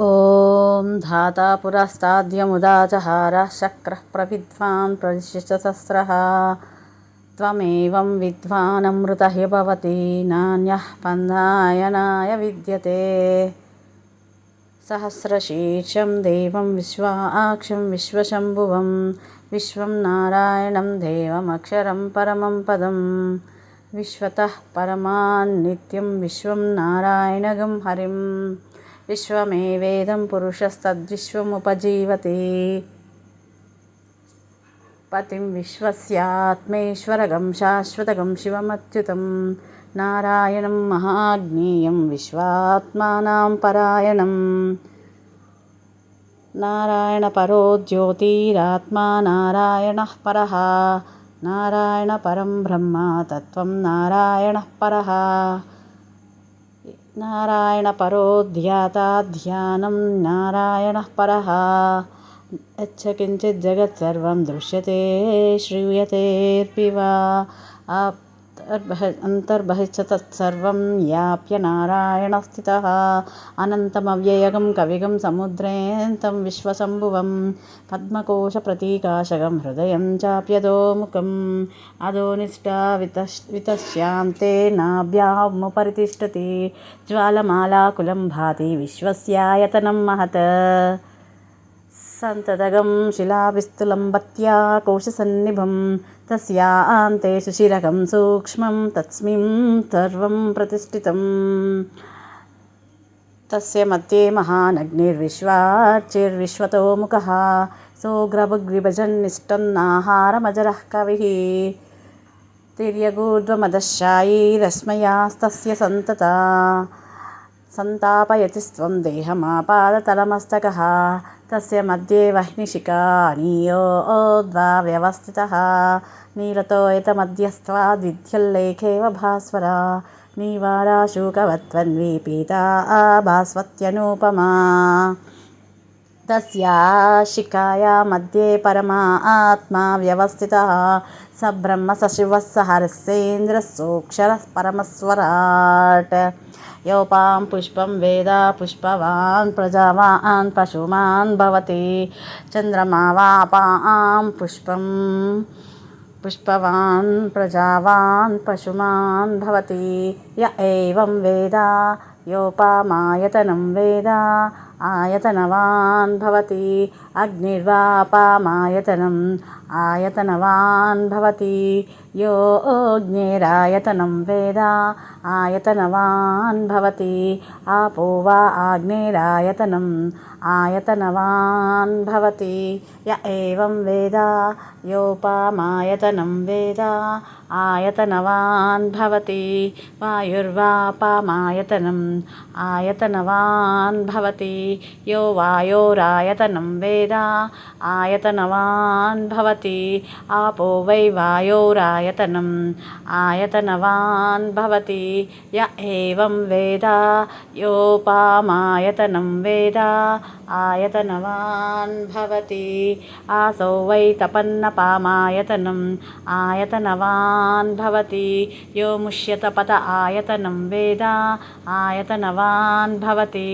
ॐ धाता पुरस्ताद्यमुदाचहारः शक्रः प्रविद्वान् प्रशिशसस्रः त्वमेवं विद्वानमृतः भवति नान्यः पन्नायनाय विद्यते सहस्रशीर्षं देवं विश्वाक्षं विश्वशम्भुवं विश्वं नारायणं देवमक्षरं परमं पदं विश्वतः परमान्नित्यं विश्वं नारायणगं हरिं विश्वमेवेदं पुरुषस्तद्विश्वमुपजीवति पतिं विश्वस्यात्मेश्वरगं शाश्वतगं शिवमच्युतं नारायणं महाज्ञेयं विश्वात्मानां परायणं नारायणपरो ज्योतिरात्मा नारायणः परः नारायणपरं ब्रह्म तत्त्वं नारायणः परः नारायणपरो। ध्याता ध्यानं नारायणः परः यच्च किञ्चित् दृश्यते श्रूयतेऽपि वा। अन्तर्बह अन्तर्बहिश्च तत्सर्वं याप्य नारायणः स्थितः अनन्तमव्ययगं कविगं समुद्रेऽन्तं विश्वशम्भुवं पद्मकोशप्रतीकाशकं हृदयं चाप्यधोमुखम् अधोनिष्ठा वितश् वितश्यान्ते नाभ्यामुपरितिष्ठति ज्वालमालाकुलं भाति विश्वस्यायतनं महत् सन्ततगं शिलाविस्तुलम्बत्या कोशसन्निभं तस्यान्ते सुशिरकं सूक्ष्मं तस्मिं सर्वं प्रतिष्ठितम् तस्य मध्ये महानग्निर्विश्वार्चिर्विश्वतोमुखः सोऽग्रभग्विभजन्निष्टन्नाहारमजरः कविः तिर्यगूर्ध्वमदशायीरश्मयास्तस्य सन्तता सन्तापयतिस्त्वं देहमापादतलमस्तकः तस्य मध्ये वह्निशिखा नीयोद्वा व्यवस्थितः नीलतोयतमध्यस्त्वाद्विद्युल्लेखेव भास्वरा नीवाराशूकवत्वन्वी पीता भास्वत्यनुपमा तस्या शिखाया मध्ये परमा आत्मा व्यवस्थितः स ब्रह्म स शिवः स हरस्येन्द्रः सोऽक्षरः परमस्वराट् योपां पुष्पं वेद पुष्पवान् प्रजावान् पशुमान् भवति चन्द्रमा वापां पुष्पं पुष्पवान् प्रजावान् पशुमान् भवति य एवं वेद योपामायतनं वेद आयतनवान् भवति अग्निर्वापामायतनम् आयतनवान् भवति यो अग्नेरायतनं वेद आयतनवान् भवति आपो वा आग्नेरायतनम् आयतनवान् भवति य एवं वेद योपामायतनं वेद आयतनवान् भवति वायुर्वापामायतनम् आयतनवान् भवति यो वायोरायतनं वेद आयतनवान् भवति आपो वै वायोरायतनम् आयतनवान् भवति य एवं वेद योपामायतनं वेद आयतनवान् भवति आसौ वै तपन्नपामायतनम् आयतनवान् भवति यो मुष्यतपत आयतनं वेद आयतनवान् भवति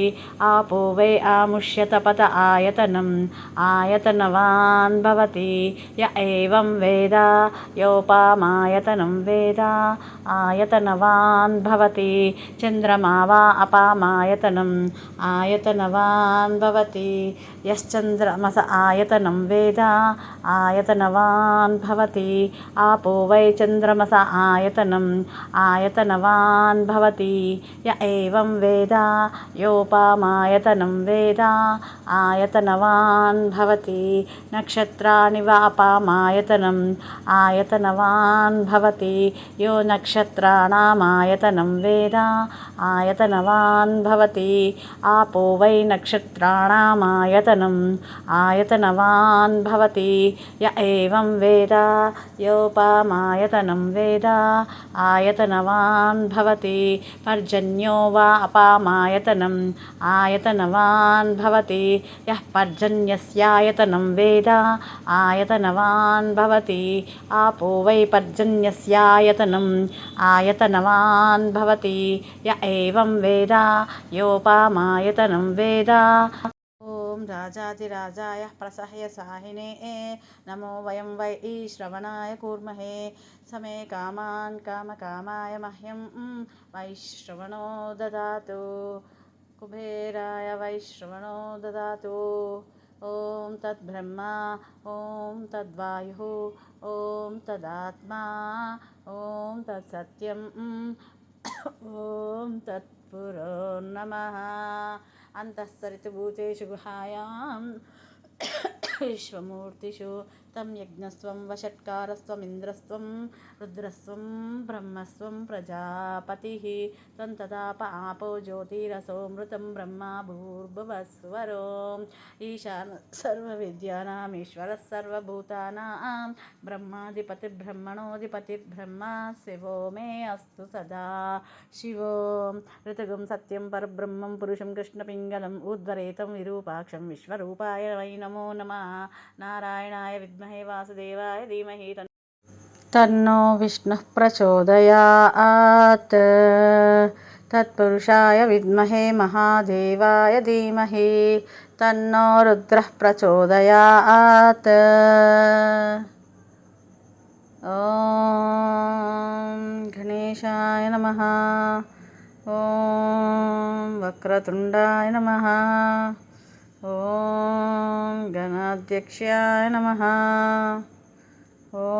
आपो वै आमुष्यतपत आयतनम् आयतनवान् भवति य एवं वेद योपामायतनं वेद आयतनवान् भवति चन्द्रमा वा अपामायतनम् आयतनवान् भवति यश्चन्द्रमस आयतनं वेद आयतनवान् भवति आपो वै चन्द्रमस आयतनम् आयतनवान् भवति य एवं वेद योपामायतनं वेद आयतनवान् भवति नक्षत्राणि वापामायतनम् आयतनवान् भवति यो नक्षत्राणामायतनं वेद आयतनवान् भवति आपो वै నానామాయతనం ఆయతనవాన్ భవతి య ఏవం వేద యోపామాయతనం వేద ఆయతనవాన్ భవతి పర్జన్యో వా అపామాయతనం ఆయతనవాన్ భవతి యః పర్జన్యస్యాయతనం వేద ఆయతనవాన్ భవతి ఆపో వై పర్జన్యస్యాయతనం ఆయతనవాన్ భవతి య ఏవం వేద యోపామాయతనం వేద ఓం రాజాతిరాజాయ ప్రసహ్య సాహినే. నమో వయం వై ఈ శ్రవణాయ కూర్మహే. సమే కామాన్ కామకామాయ మహ్యం. వైశ్రవణో దదాతు. కుబేరాయ వైశ్రవణో దదాతు. ఓం తద్బ్రహ్మ. ఓం తద్వాయు. ఓం తదాత్మా. ఓం తత్సత్యం. ఓం తత్పురో నమ. అంతఃసరిత భూతేషు గుహాయాం. విశ్వమూర్తిషు తం యజ్ఞస్వం వషట్కారస్వమింద్రస్వం రుద్రస్వం బ్రహ్మస్వం ప్రజాపతి త్వం తదాప ఆపో జ్యోతిరసోమృతం బ్రహ్మ భూర్భువస్వరో ఈశాన సర్వవిద్యానామీశ్వర సర్వభూతానాం బ్రహ్మాధిపతిర్బ్రహ్మణోధిపతిర్బ్రహ్మ శివో మే అస్తు సదా శివో ఋతుగం సత్యం పరబ్రహ్మం పురుషం కృష్ణపింగళం ఊద్వరేతం విరూపాక్షం విశ్వరూపాయ వై నమో నమ నారాయణాయ విద్మహే వాసుదేవాయ ధీమహి తన్నో విష్ణు ప్రచోదయాత్ తత్పురుషాయ విద్మహే మహాదేవాయ ధీమహి తన్నో రుద్ర ప్రచోదయాత్ ఓం గణేశాయ నమ ఓం వక్రతుండాయ నమ ఓం గణాధ్యక్షాయ నమ. ఓం